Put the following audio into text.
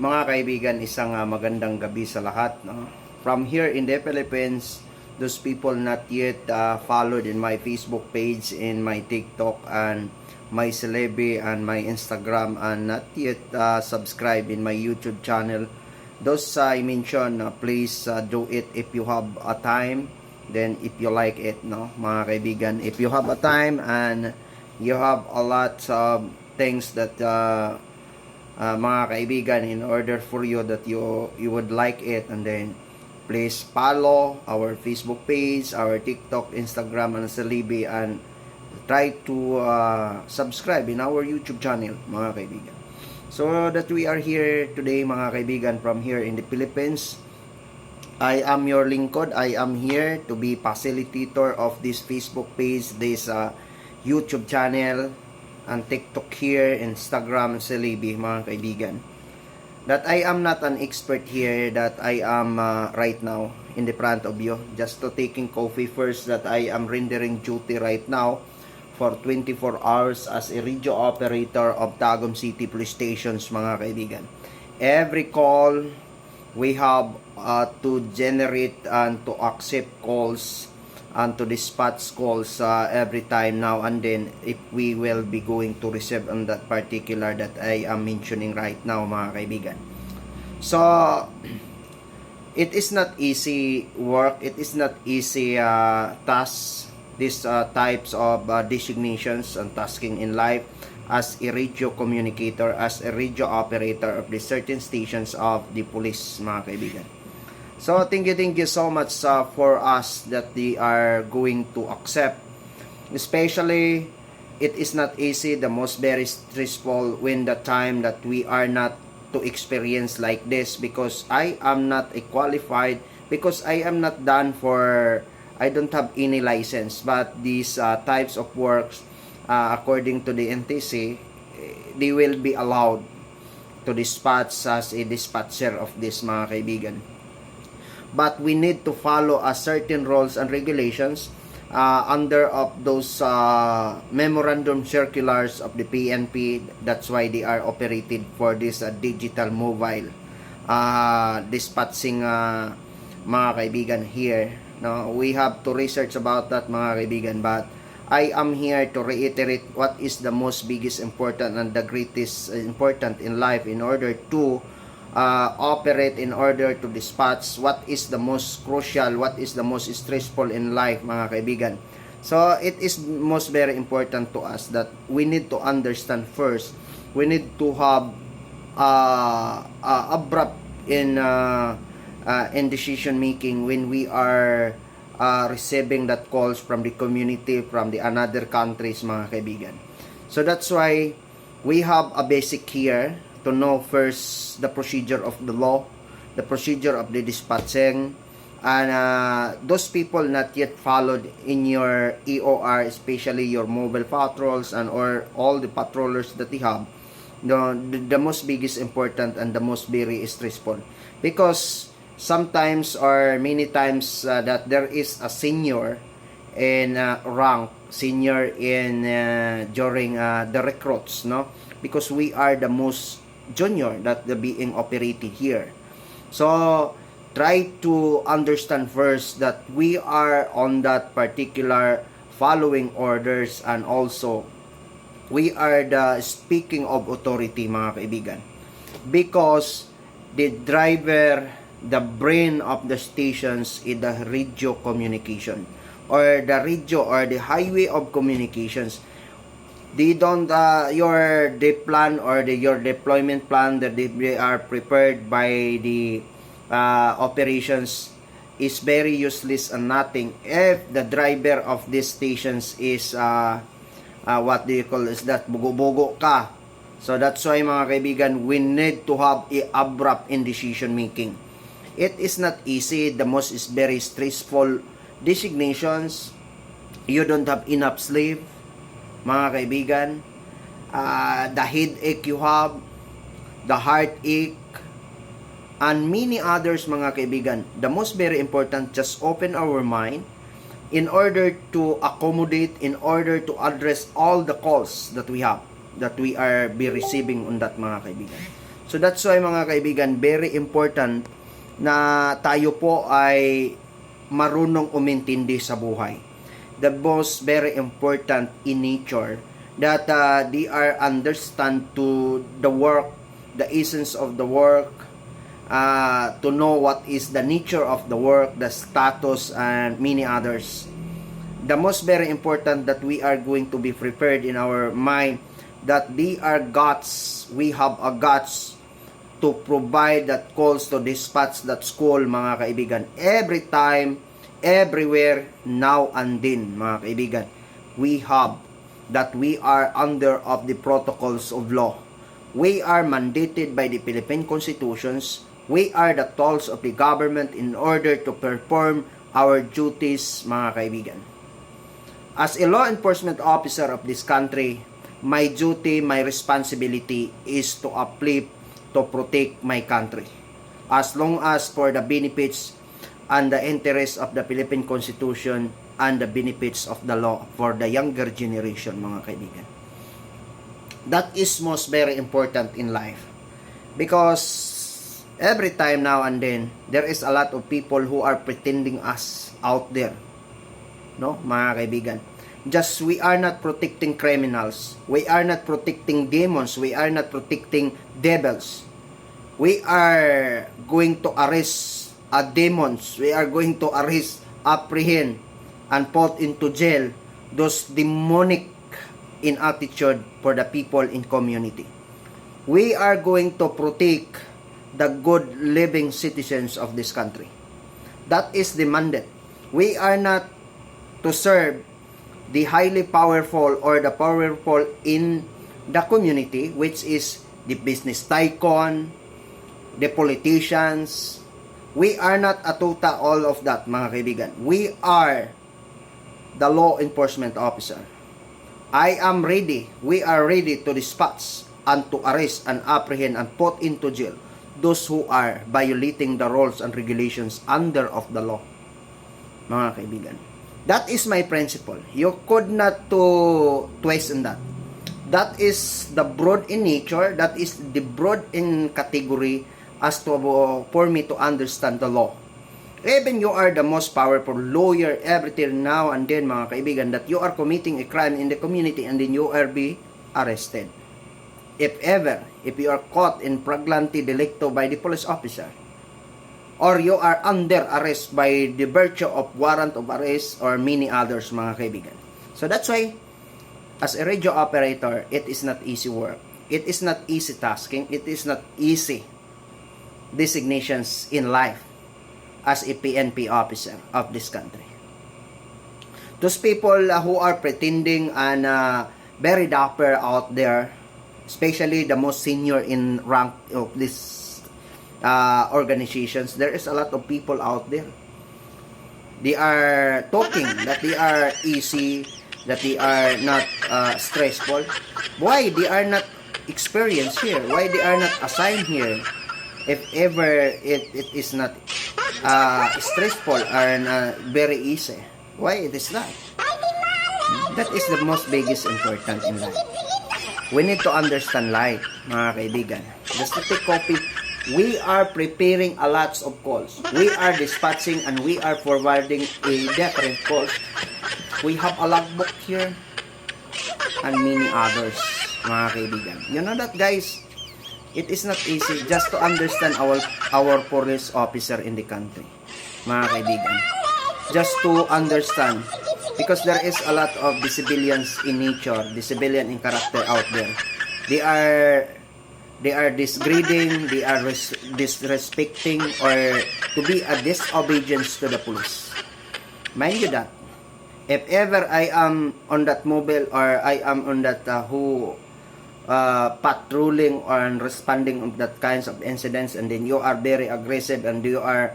Mga kaibigan, isang ah, magandang gabi sa lahat. No? From here in the Philippines, those people not yet uh, followed in my Facebook page, in my TikTok, and my Celebi, and my Instagram, and not yet uh, subscribe in my YouTube channel. Those I mentioned, uh, please uh, do it if you have a time. Then if you like it, no, mga kaibigan, if you have a time and you have a lot of things that uh, uh, mga kaibigan in order for you that you you would like it and then please follow our Facebook page, our TikTok, Instagram and Salibi and try to uh, subscribe in our YouTube channel mga kaibigan. So that we are here today mga kaibigan from here in the Philippines. I am your lingkod. I am here to be facilitator of this Facebook page, this uh, YouTube channel, and TikTok here, Instagram, Celebi, mga kaibigan. That I am not an expert here, that I am uh, right now in the front of you, just to taking coffee first, that I am rendering duty right now for 24 hours as a radio operator of Tagum City Police Stations, mga kaibigan. Every call, we have uh, to generate and to accept calls and to dispatch calls uh, every time now and then if we will be going to receive on that particular that I am mentioning right now mga kaibigan. So it is not easy work, it is not easy uh, task these uh, types of uh, designations and tasking in life as a radio communicator, as a radio operator of the certain stations of the police, mga kaibigan. So, thank you, thank you so much uh, for us that they are going to accept. Especially, it is not easy, the most very stressful when the time that we are not to experience like this because I am not a qualified, because I am not done for I don't have any license, but these uh, types of works, uh, according to the NTC, they will be allowed to dispatch as a dispatcher of this mga kaibigan. But we need to follow a certain rules and regulations uh, under of those uh, memorandum circulars of the PNP. That's why they are operated for this uh, digital mobile uh, dispatching uh, mga kaibigan here No, we have to research about that mga kaibigan but I am here to reiterate what is the most biggest important and the greatest important in life in order to uh, operate in order to dispatch what is the most crucial, what is the most stressful in life mga kaibigan. So it is most very important to us that we need to understand first, we need to have uh, uh, abrupt in uh, uh, in decision making when we are uh, receiving that calls from the community from the another countries mga kaibigan. So that's why we have a basic here to know first the procedure of the law the procedure of the dispatching and uh, those people not yet followed in your EOR especially your mobile patrols and or all the patrollers that you have the, the most biggest important and the most very stressful. Because sometimes or many times uh, that there is a senior in uh, rank senior in uh, during uh, the recruits no? Because we are the most junior that the being operated here. So try to understand first that we are on that particular following orders and also we are the speaking of authority mga kaibigan. Because the driver the brain of the stations is the radio communication or the radio or the highway of communications they don't uh, your the plan or the your deployment plan that they, are prepared by the uh, operations is very useless and nothing. If the driver of these stations is uh, uh, what do you call is that bugo-bugo ka. So that's why mga kaibigan we need to have a abrupt in decision making. It is not easy. The most is very stressful designations. You don't have enough sleep, mga kaibigan. Uh, the headache you have, the heartache, and many others, mga kaibigan. The most very important, just open our mind in order to accommodate, in order to address all the calls that we have, that we are be receiving on that, mga kaibigan. So that's why mga kaibigan, very important na tayo po ay marunong umintindi sa buhay. The most very important in nature that uh, they are understand to the work, the essence of the work, uh, to know what is the nature of the work, the status, and many others. The most very important that we are going to be prepared in our mind that they are gods. We have a gods to provide that calls to dispatch that school, mga kaibigan. Every time, everywhere, now and then, mga kaibigan. We have that we are under of the protocols of law. We are mandated by the Philippine constitutions. We are the tools of the government in order to perform our duties, mga kaibigan. As a law enforcement officer of this country, my duty, my responsibility is to uplift, to protect my country. As long as for the benefits and the interests of the Philippine Constitution and the benefits of the law for the younger generation, mga kaibigan. That is most very important in life. Because every time now and then, there is a lot of people who are pretending us out there. No mga kaibigan? Just we are not protecting criminals. We are not protecting demons. We are not protecting devils. We are going to arrest uh, demons we are going to arrest apprehend and put into jail those demonic in attitude for the people in community. We are going to protect the good living citizens of this country. That is demanded we are not to serve the highly powerful or the powerful in the community which is the business tycoon the politicians we are not atuta all of that mga kaibigan we are the law enforcement officer I am ready we are ready to dispatch and to arrest and apprehend and put into jail those who are violating the rules and regulations under of the law mga kaibigan That is my principle. You could not to twist in that. That is the broad in nature. That is the broad in category as to for me to understand the law. Even you are the most powerful lawyer everything now and then mga kaibigan that you are committing a crime in the community and then you are be arrested. If ever, if you are caught in flagrante delicto by the police officer, or you are under arrest by the virtue of warrant of arrest or many others mga kaibigan. So that's why as a radio operator, it is not easy work. It is not easy tasking. It is not easy designations in life as a PNP officer of this country. Those people uh, who are pretending and uh, very dapper out there, especially the most senior in rank of this uh, organizations, there is a lot of people out there. They are talking that they are easy, that they are not uh, stressful. Why they are not experienced here? Why they are not assigned here? If ever it, it is not uh, stressful and uh, very easy, why it is not? That is the most biggest important in life. We need to understand life, mga kaibigan. Just to take copy we are preparing a lots of calls. We are dispatching and we are forwarding a different calls. We have a logbook here and many others, mga kaibigan. You know that guys, it is not easy just to understand our our police officer in the country, mga kaibigan. Just to understand because there is a lot of the civilians in nature, the civilian in character out there. They are they are disgrading, they are res- disrespecting, or to be a disobedience to the police. Mind you that, if ever I am on that mobile or I am on that uh, who uh, patrolling or responding of that kinds of incidents. And then you are very aggressive and you are